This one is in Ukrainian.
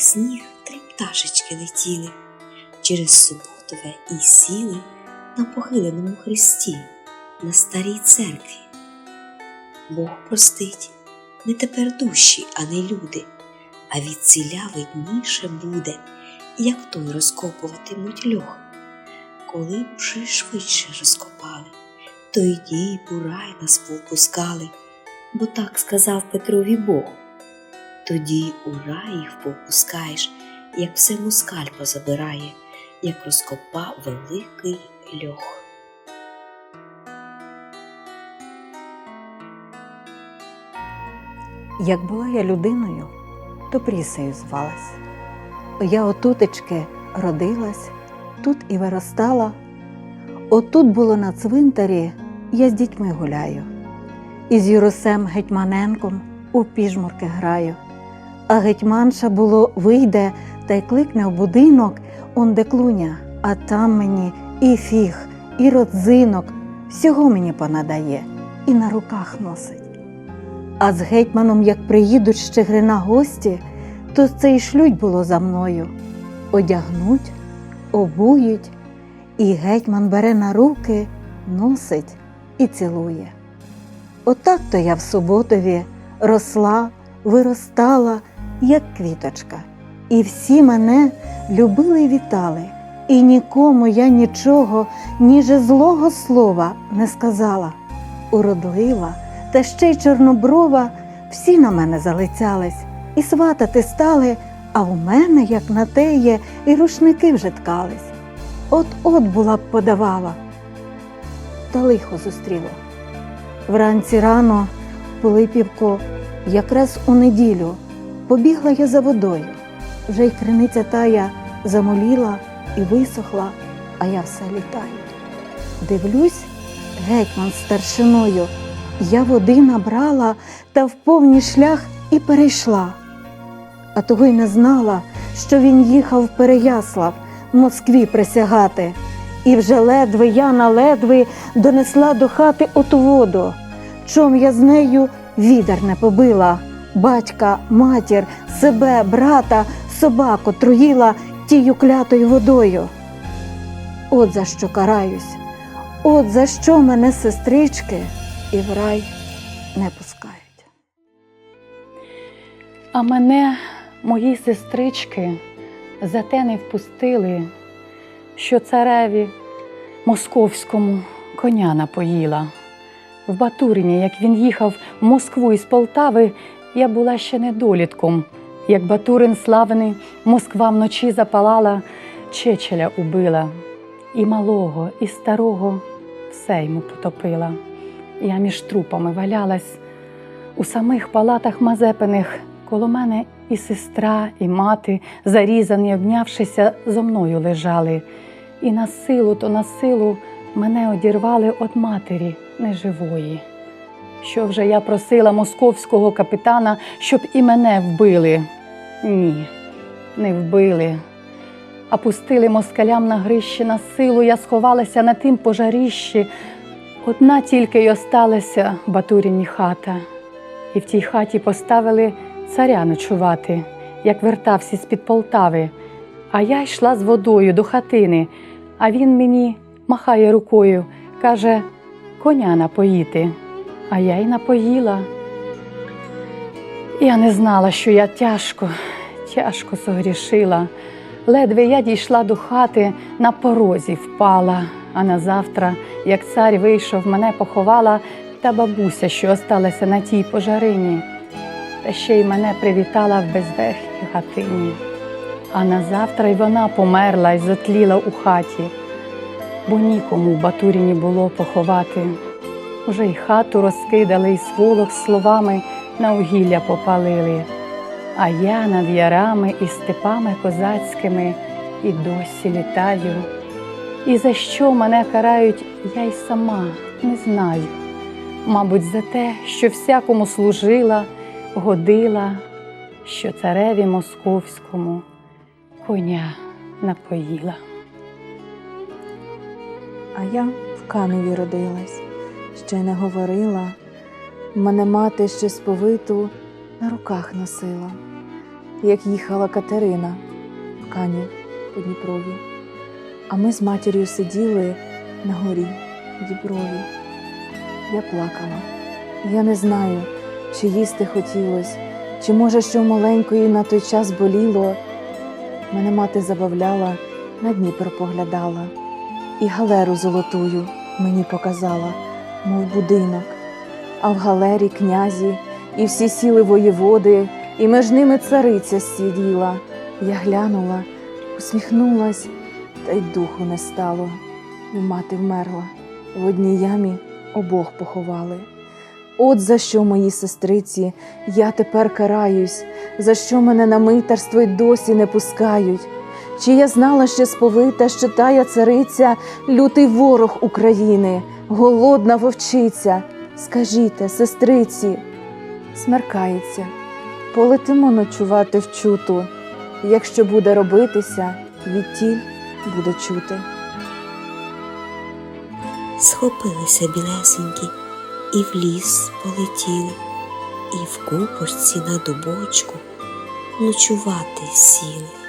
сніг три пташечки летіли через суботове і сіли на похиленому хресті на старій церкві. Бог простить не тепер душі, а не люди, а від ціля видніше буде, як той розкопуватимуть льох. Коли б вже швидше розкопали, то й дій бурай нас повпускали, бо так сказав Петрові Бог. Тоді у рай їх як все москаль позабирає, як розкопав великий льох. Як була я людиною, то прісею звалась. Я отутечки родилась, тут і виростала. Отут було на цвинтарі, я з дітьми гуляю, і з Юрусем Гетьманенком у піжмурки граю. А гетьманша було вийде та й кликне в будинок, он клуня, а там мені і фіг, і родзинок, всього мені понадає, і на руках носить. А з гетьманом, як приїдуть з Чигирина гості, то це й шлють було за мною. Одягнуть, обують, і гетьман бере на руки, носить і цілує. Отак то я в суботові росла, виростала, як квіточка, і всі мене любили й вітали, і нікому я нічого, ніже злого слова не сказала. Уродлива та ще й чорноброва, всі на мене залицялись, і сватати стали, а у мене, як на теє, і рушники вже ткались. От-от була б подавала. Та лихо зустріло. Вранці рано, Пилипівко, якраз у неділю, побігла я за водою. Вже й криниця тая замоліла і висохла, а я все літаю. Дивлюсь, гетьман старшиною. Я води набрала та в повний шлях і перейшла. А того й не знала, що він їхав в Переяслав в Москві присягати, і вже ледве я на ледве донесла до хати оту воду. Чом я з нею відер не побила, батька, матір, себе, брата, собаку труїла тією клятою водою. От за що караюсь, от за що мене сестрички і в рай не пускають. А мене мої сестрички за те не впустили, що цареві московському коня напоїла. В Батурині, як він їхав в Москву із Полтави, я була ще недолітком. Як Батурин славний, Москва вночі запалала, Чечеля убила, і малого, і старого все йому потопила. Я між трупами валялась у самих палатах Мазепиних. Коло мене і сестра, і мати, зарізані, обнявшися, зо мною лежали. І на силу, то на силу мене одірвали від матері неживої. Що вже я просила московського капітана, щоб і мене вбили. Ні, не вбили. А пустили москалям на грищі на силу, я сховалася на тим пожаріщі. Одна тільки й осталася Батуріні хата, і в тій хаті поставили царя ночувати, як вертався з-під Полтави. А я йшла з водою до хатини, а він мені махає рукою, каже, коня напоїти. А я й напоїла. Я не знала, що я тяжко, тяжко согрішила. Ледве я дійшла до хати, на порозі впала, а на завтра, як цар вийшов, мене поховала та бабуся, що осталася на тій пожарині, та ще й мене привітала в безверхній хатині. А на завтра й вона померла й затліла у хаті, бо нікому в Батуріні було поховати. Уже й хату розкидали, і сволок словами на угілля попалили. А я над ярами і степами козацькими і досі літаю. І за що мене карають, я й сама не знаю. Мабуть, за те, що всякому служила, годила, що цареві московському коня напоїла. А я в Каневі родилась, ще не говорила. Мене мати ще сповиту на руках носила. як їхала Катерина в Канів по Дніпрові. А ми з матір'ю сиділи на горі Діброві. Я плакала. Я не знаю, чи їсти хотілось, чи може, що маленької на той час боліло. Мене мати забавляла, на Дніпро поглядала, і галеру золотую мені показала, мов будинок. А в галері князі, і всі сіли воєводи, і між ними цариця сиділа. Я глянула, усміхнулась, та й духу не стало. І мати вмерла. В одній ямі обох поховали. От за що, мої сестриці, я тепер караюсь, за що мене на митерство й досі не пускають. Чи я знала ще сповита, що тая цариця, лютий ворог України, голодна вовчиця? Скажіте, сестриці, смеркається, полетимо ночувати в чуту. Якщо буде робитися, відтіль буде чути. Схопилися білесенькі і в ліс полетіли, і в купочці на дубочку ночувати сіли.